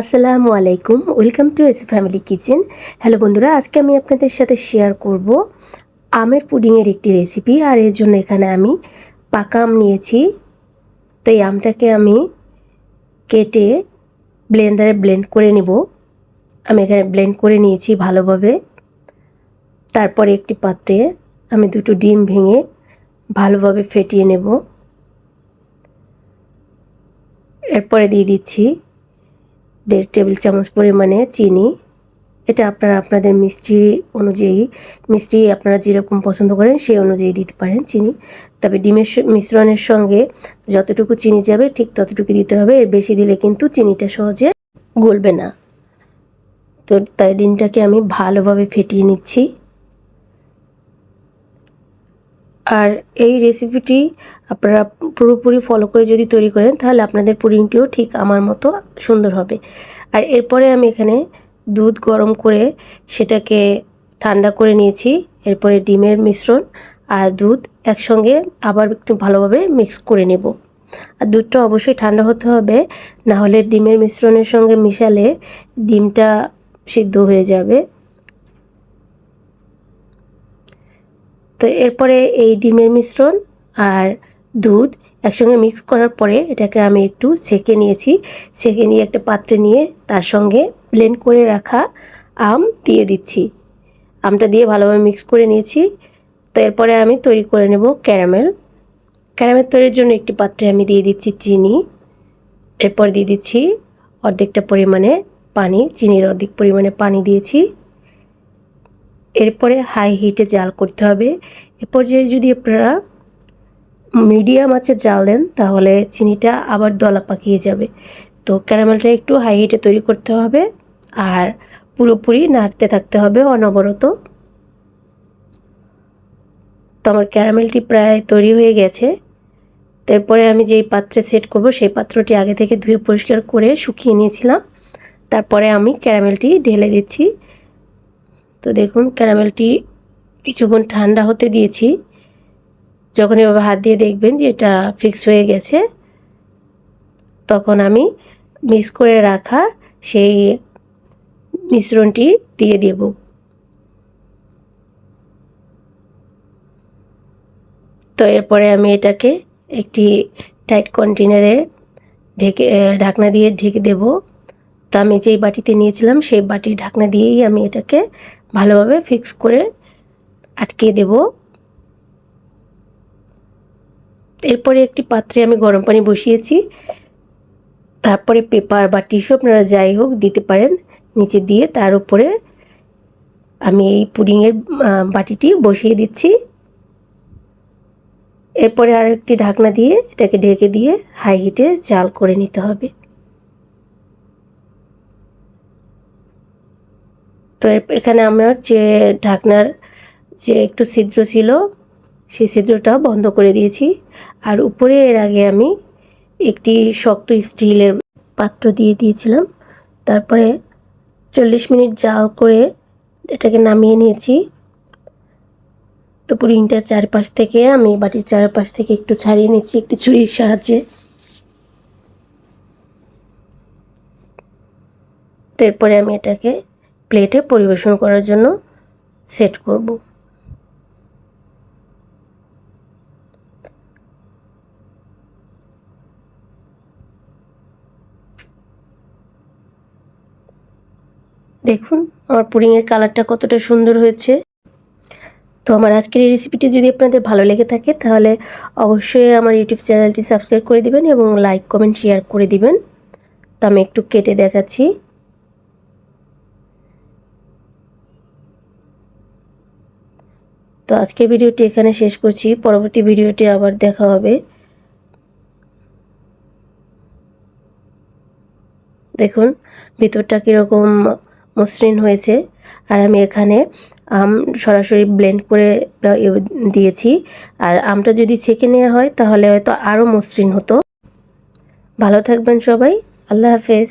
আসসালামু আলাইকুম, welcome to S family kitchen. Hello বন্ধুরা, আজকে আমি আপনাদের সাথে শেয়ার করব আমের পুডিংয়ের একটি রেসিপি, আর এর জন্য এখানে আমি পাকা আম নিয়েছি। তো এই আমটাকে আমি কেটে ব্লেন্ডারে ব্লেন্ড করে নেব। আমি এখানে ব্লেন্ড করে নিয়েছি ভালোভাবে। তারপরে একটি পাত্রে আমি দুটো ডিম ভেঙে ভালোভাবে ফেটিয়ে নেব। এরপরে দিয়ে দিচ্ছি দেড় টেবিল চামচ পরিমাণে চিনি। এটা আপনারা আপনাদের মিষ্টি অনুযায়ী, মিষ্টি আপনারা যেরকম পছন্দ করেন সেই অনুযায়ী দিতে পারেন চিনি। তবে ডিমের মিশ্রণের সঙ্গে যতটুকু চিনি যাবে, ঠিক ততটুকু দিতে হবে। এর বেশি দিলে কিন্তু চিনিটা সহজে গলবে না। তো তাই ডিমটাকে আমি ভালোভাবে ফেটিয়ে নিচ্ছি। আর এই রেসিপিটি আপনারা পুরোপুরি ফলো করে যদি তৈরি করেন, তাহলে আপনাদের পুডিংটিও ঠিক আমার মতো সুন্দর হবে। আর এরপরে আমি এখানে দুধ গরম করে সেটাকে ঠান্ডা করে নিয়েছি। এরপরে ডিমের মিশ্রণ আর দুধ একসঙ্গে আবার একটু ভালোভাবে মিক্স করে নেব। আর দুধটা অবশ্যই ঠান্ডা হতে হবে না হলে ডিমের মিশ্রণের সঙ্গে মিশালে ডিমটা সিদ্ধ হয়ে যাবে। তো এরপরে এই ডিমের মিশ্রণ আর দুধ একসঙ্গে মিক্স করার পরে এটাকে আমি একটু সেকে নিয়েছি। সেকে নিয়ে একটা পাত্রে নিয়ে তার সঙ্গে ব্লেন্ড করে রাখা আম দিয়ে দিচ্ছি। আমটা দিয়ে ভালোভাবে মিক্স করে নিয়েছি। তো এরপরে আমি তৈরি করে নেব ক্যারামেল। ক্যারামেল তৈরির জন্য একটি পাত্রে আমি দিয়ে দিচ্ছি চিনি। এরপর দিয়ে দিচ্ছি অর্ধেকটা পরিমাণে পানি, চিনির অর্ধেক পরিমাণে পানি দিয়েছি। এরপরে হাই হিটে জাল করতে হবে। এ পর্যায়ে যদি আপনারা মিডিয়াম আছে জাল দেন, তাহলে চিনিটা আবার দলা পাকিয়ে যাবে। তো ক্যারামেলটা একটু হাই হিটে তৈরি করতে হবে আর পুরোপুরি নাড়তে থাকতে হবে অনবরত। তো আমার ক্যারামেলটি প্রায় তৈরি হয়ে গেছে। তারপরে আমি যেই পাত্রে সেট করব, সেই পাত্রটি আগে থেকে ধুয়ে পরিষ্কার করে শুকিয়ে নিয়েছিলাম। তারপরে আমি ক্যারামেলটি ঢেলে দিচ্ছি। তো দেখুন, ক্যারামেলটি কিছুক্ষণ ঠান্ডা হতে দিয়েছি। যখন এভাবে হাত দিয়ে দেখবেন যে এটা ফিক্স হয়ে গেছে, তখন আমি মিক্স করে রাখা সেই মিশ্রণটি দিয়ে দেব। তো এরপরে আমি এটাকে একটি টাইট কন্টেনারে ঢেকে ঢাকনা দিয়ে ঢেকে দেব। তো আমি যেই বাটিতে নিয়েছিলাম, সেই বাটির ঢাকনা দিয়েই আমি এটাকে ভালোভাবে ফিক্স করে আটকে দেব। এরপরে একটি পাত্রে আমি গরম পানি বসিয়েছি। তারপরে পেপার বা টিস্যু আপনারা যাই হোক দিতে পারেন নিচে দিয়ে। তার উপরে আমি এই পুডিংয়ের বাটিটি বসিয়ে দিচ্ছি। এরপরে আর একটি ঢাকনা দিয়ে এটাকে ঢেকে দিয়ে হাই হিটে জাল করে নিতে হবে। তো এখানে আমার যে ঢাকনার যে একটু ছিদ্র ছিল, সেই ছিদ্রটা বন্ধ করে দিয়েছি। আর উপরে এর আগে আমি একটি শক্ত স্টিলের পাত্র দিয়ে দিয়েছিলাম। তারপরে চল্লিশ মিনিট জাল করে এটাকে নামিয়ে নিয়েছি। তো পুডিংটার চারপাশ থেকে, আমি বাটির চারপাশ থেকে একটু ছাড়িয়ে নিচ্ছি একটি ছুরির সাহায্যে। তারপরে আমি এটাকে প্লেটে পরিবেশন করার জন্য সেট করব। দেখুন, আমার পুডিংয়ের কালারটা কতটা সুন্দর হয়েছে। তো আমার আজকের এই রেসিপিটি যদি আপনাদের ভালো লেগে থাকে, তাহলে অবশ্যই আমার ইউটিউব চ্যানেলটি সাবস্ক্রাইব করে দিবেন এবং লাইক কমেন্ট শেয়ার করে দিবেন। তো আমি একটু কেটে দেখাচ্ছি। তো আজকের ভিডিওটি এখানে শেষ করছি। পরবর্তী ভিডিওটি আবার দেখা হবে। দেখুন, ভিতরটা কীরকম মসৃণ হয়েছে। আর আমি এখানে আম সরাসরি ব্লেন্ড করে দিয়েছি। আর আমটা যদি ছেঁকে নেওয়া হয়, তাহলে হয়তো আরও মসৃণ হতো। ভালো থাকবেন সবাই। আল্লাহ হাফেজ।